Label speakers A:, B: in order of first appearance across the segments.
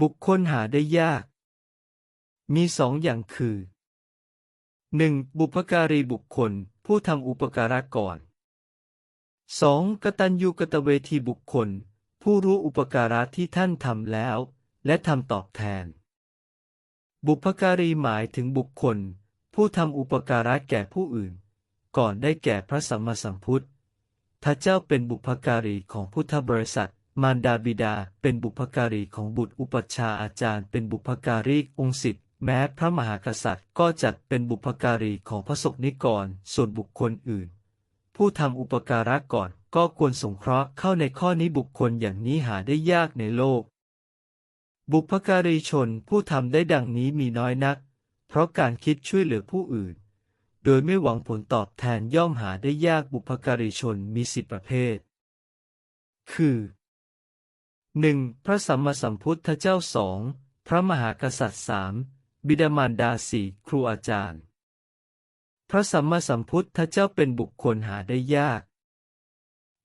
A: บุคคลหาได้ยาก มีสองอย่างคือ 1. บุพการีบุคคล ผู้ทำอุปการะก่อน 2. กตัญญูกตเวทีบุคคล ผู้รู้อุปการะที่ท่านทำแล้ว และทำตอบแทน บุพการีหมายถึงบุคคล ผู้ทำอุปการะแก่ผู้อื่น ก่อนได้แก่พระสัมมาสัมพุทธพระเจ้าเป็นบุพการีของพุทธบริษัท มารดาบิดาเป็นบุพการีของบุตรอุปชฌาอาจารย์เป็นบุพการีองค์สิทธิ์แม้พระมหากษัตริย์ก็จัดเป็นบุพการีของพระสงฆ์นิกรส่วนบุคคลอื่น ผู้ทำอุปการะก่อนก็ควรสงเคราะห์เข้าในข้อนี้บุคคลอย่างนี้หาได้ยากในโลก บุพการีชนผู้ทำได้ดังนี้มีน้อยนัก เพราะการคิดช่วยเหลือผู้อื่น โดยไม่หวังผลตอบแทนย่อมหาได้ยากบุพการีชนมีสิบประเภท คือ 1. พระสัมมาสัมพุทธเจ้าสองพระมหากษัตริย์สามบิดามารดาสี่ครูอาจารย์ พระสัมมาสัมพุทธเจ้าเป็นบุคคลหาได้ยาก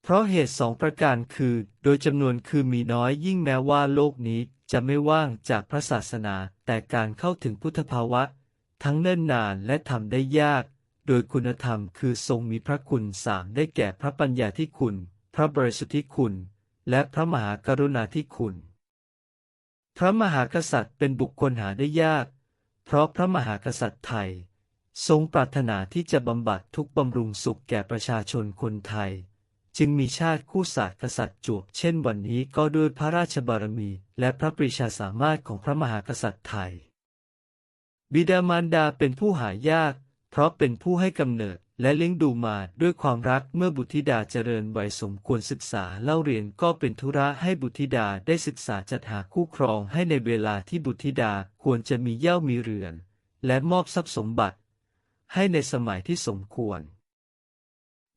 A: เพราะเหตุสองประการคือ โดยจำนวนคือมีน้อยยิ่งแม้ว่าโลกนี้จะไม่ว่างจากพระศาสนา แต่การเข้าถึงพุทธภาวะ ทั้งเนิ่นนานและทำได้ยาก โดยคุณธรรมคือทรงมีพระคุณสามได้แก่พระปัญญาที่คุณ พระบริสุทธิคุณ และพระมหากรุณาธิคุณ พระมหากษัตริย์เป็นบุคคลหาได้ยาก เพราะพระมหากษัตริย์ไทย ทรงปรารถนาที่จะบำบัดทุกบำรุงสุขแก่ประชาชนคนไทย จึงมีชาติคู่ศาสตร์กษัตริย์จวบเช่นวันนี้ก็ด้วยพระราชบารมี และพระปรีชาสามารถของพระมหากษัตริย์ไทย บิดามารดาเป็นผู้หายาก เพราะเป็นผู้ให้กำเนิด และเลี้ยงดูมาด้วยความรักเมื่อบุตรธิดาเจริญวัยสมควรศึกษาเล่าเรียนก็เป็นธุระให้บุตรธิดาได้ศึกษาจัดหาคู่ครองให้ในเวลาที่บุตรธิดาควรจะมีเย่ามีเรือน และมอบทรัพย์สมบัติ ให้ในสมัยที่สมควร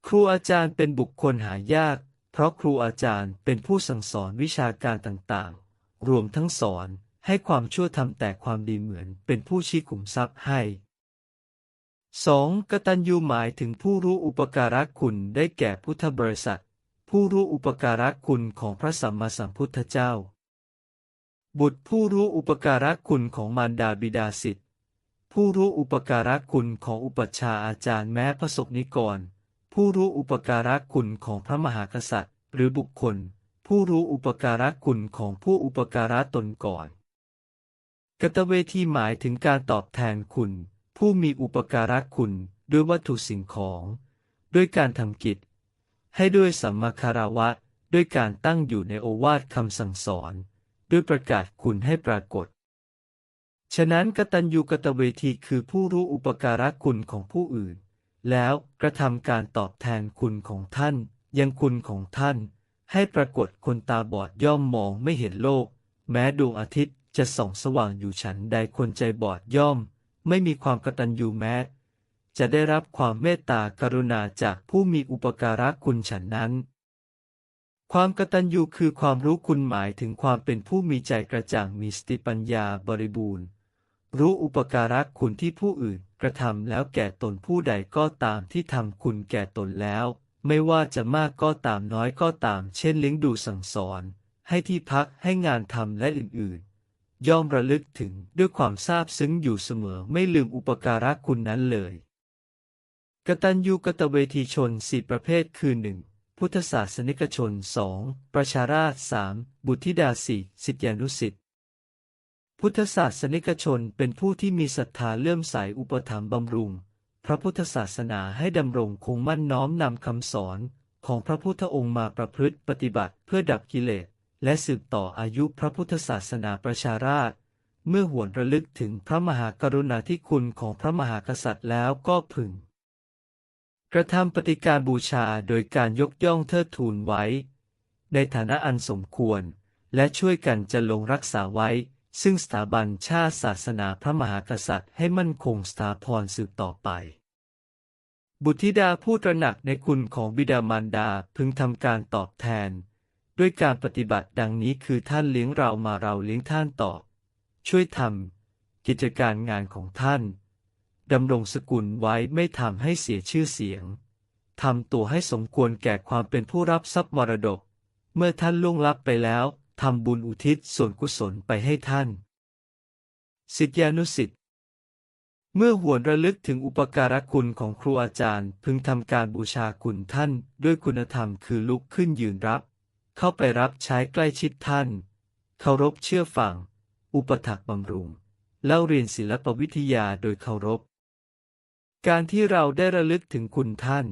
A: ครูอาจารย์เป็นบุคคลหายาก เพราะครูอาจารย์เป็นผู้สั่งสอนวิชาการต่างๆ รวมทั้งสอนให้ความชั่วทำแต่ความดีเหมือนเป็นผู้ชี้ขุมทรัพย์ให้ 2. กตัญญูหมายถึงผู้รู้อุปการะคุณได้แก่พุทธบริษัท ผู้รู้อุปการะคุณของพระสัมมาสัมพุทธเจ้า บุตรผู้รู้อุปการะคุณของมารดาบิดาสิทธิ์ผู้รู้อุปการะคุณของอุปัชฌาย์อาจารย์แม้พระสงฆ์นิกร ผู้รู้อุปการะคุณของพระมหากษัตริย์ หรือบุคคล ผู้รู้อุปการะคุณของผู้อุปการะตนก่อน กตเวทีหมายถึงการตอบแทนคุณ ผู้มีอุปการะคุณด้วยวัตถุสิ่งของ ด้วยการทำกิจ ให้ด้วยสัมมาคารวะ ด้วยการตั้งอยู่ในโอวาทคำสั่งสอน ด้วยประกาศคุณให้ปรากฏ ฉะนั้นกตัญญูกตเวทีคือผู้รู้อุปการะคุณของผู้อื่น แล้วกระทำการตอบแทนคุณของท่าน ยังคุณของท่าน ให้ปรากฏคนตาบอดย่อมมองไม่เห็นโลก แม้ดวงอาทิตย์จะส่องสว่างอยู่ฉันใดคนใจบอดย่อม ไม่มีความกตัญญูแม้ จะได้รับความเมตตากรุณาจากผู้มีอุปการะคุณฉันนั้น ความกตัญญูคือความรู้คุณหมายถึงความเป็นผู้มีใจกระจ่างมีสติปัญญาบริบูรณ์ รู้อุปการะคุณที่ผู้อื่นกระทำแล้วแก่ตนผู้ใดก็ตามที่ทำคุณแก่ตนแล้ว ไม่ว่าจะมากก็ตามน้อยก็ตาม เช่นเลี้ยงดูสั่งสอน ให้ที่พักให้งานทำและอื่นๆ ย่อมระลึกถึงด้วยความซาบซึ้งอยู่เสมอไม่ลืมอุปการะคุณนั้นเลย กตัญญูกตเวทีชนสี่ประเภทคือหนึ่งพุทธศาสนิกชนสองประชาราษสามบุตรธิดาสี่สิทธิานุสิทธิพุทธศาสนิกชนเป็นผู้ที่มีศรัทธาเลื่อมใสอุปถัมภ์บำรุง พระพุทธศาสนาให้ดำรงคงมั่นน้อมนำคำสอนของพระพุทธองค์มาประพฤติปฏิบัติเพื่อดับกิเลส และสืบต่ออายุพระพุทธศาสนาประชาราษฎร์เมื่อหวนระลึกถึงพระมหากรุณาธิคุณของพระมหากษัตริย์แล้วก็พึง กระทำปฏิการบูชาโดยการยกย่องเทิดทูนไว้ ในฐานะอันสมควร และช่วยกันจะลงรักษาไว้ ซึ่งสถาบันชาติศาสนาพระมหากษัตริย์ให้มั่นคงสถาพรสืบต่อไป บุตรธิดาผู้ตระหนักในคุณของบิดามารดาพึงทำการตอบแทน ด้วยการปฏิบัติดังนี้คือท่านเลี้ยงเรามาเราเลี้ยงท่านตอบ ช่วยทำกิจการงานของท่านดำรงสกุลไว้ไม่ทำให้เสียชื่อเสียงทำตัวให้สมควรแก่ความเป็นผู้รับทรัพย์มรดก เมื่อท่านล่วงลับไปแล้วทำบุญอุทิศส่วนกุศลไปให้ท่าน สิทธิานุสิทธิ์เมื่อหวนระลึกถึงอุปการะคุณของครูอาจารย์ พึงทำการบูชาคุณท่าน ด้วยคุณธรรมคือลุกขึ้นยืนรับ เข้าไปรับใช้ใกล้ชิดท่าน เคารพเชื่อฟัง อุปถักบำรุงเล่าเรียนศิลปวิทยาโดยเคารพ การที่เราได้ระลึกถึงคุณท่าน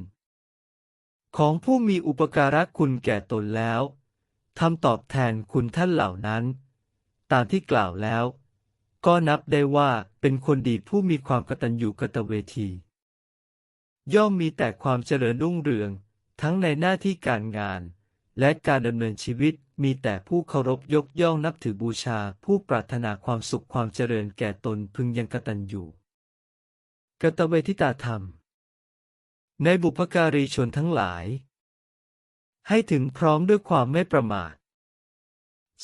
A: ของผู้มีอุปการะคุณแก่ตนแล้วทำตอบแทนคุณท่านเหล่านั้น ตามที่กล่าวแล้ว ก็นับได้ว่าเป็นคนดีผู้มีความกตัญญูกตเวที ย่อมมีแต่ความเจริญรุ่งเรืองทั้งในหน้าที่การงาน และการดำเนินชีวิตมีแต่ผู้เคารพยกย่องนับถือบูชาผู้ปรารถนาความสุขความเจริญแก่ตนพึงยังกตัญญูกตเวทิตาธรรม ในบุพการีชนทั้งหลาย ให้ถึงพร้อมด้วยความไม่ประมาท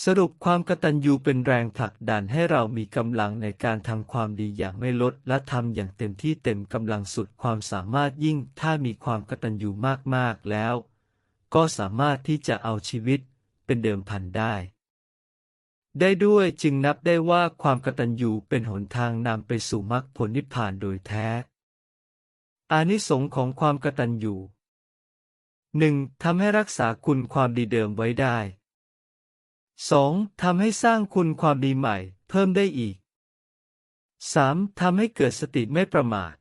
A: สรุปความกตัญญูเป็นแรงผลักดันให้เรามีกำลังในการทำความดีอย่างไม่ลดและทำอย่างเต็มที่เต็มกำลังสุดความสามารถยิ่งถ้ามีความกตัญญูมากๆแล้ว ก็สามารถที่จะเอาชีวิตเป็นเดิมพันได้ ได้ด้วยจึงนับได้ว่าความกตัญญูเป็นหนทางนำไปสู่มรรคผลนิพพานโดยแท้ อานิสงส์ของความกตัญญูหนึ่งทำให้รักษาคุณความดีเดิมไว้ได้ 2. ทำให้สร้างคุณความดีใหม่ เพิ่มได้อีก 3. ทำให้เกิดสติไม่ประมาท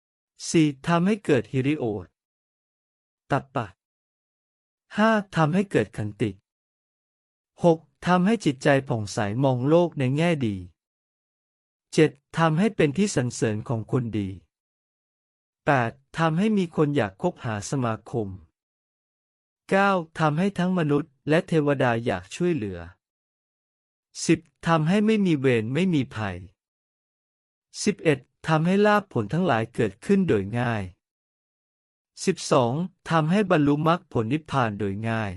A: 4. ทำให้เกิดฮิริโอตตัปปะ 5. ทำให้เกิดขันติ 6. ทำให้จิตใจผ่องใสมองโลกในแง่ดี 7. ทำให้เป็นที่สรรเสริญของคนดี 8. ทำให้มีคนอยากคบหาสมาคม 9. ทำให้ทั้งมนุษย์และเทวดาอยากช่วยเหลือ 10. ทำให้ไม่มีเวรไม่มีภัย 11. ทำให้ลาภผลทั้งหลายเกิดขึ้นโดยง่าย 12. ทำให้บรรลุมรรคผลนิพพานโดยง่าย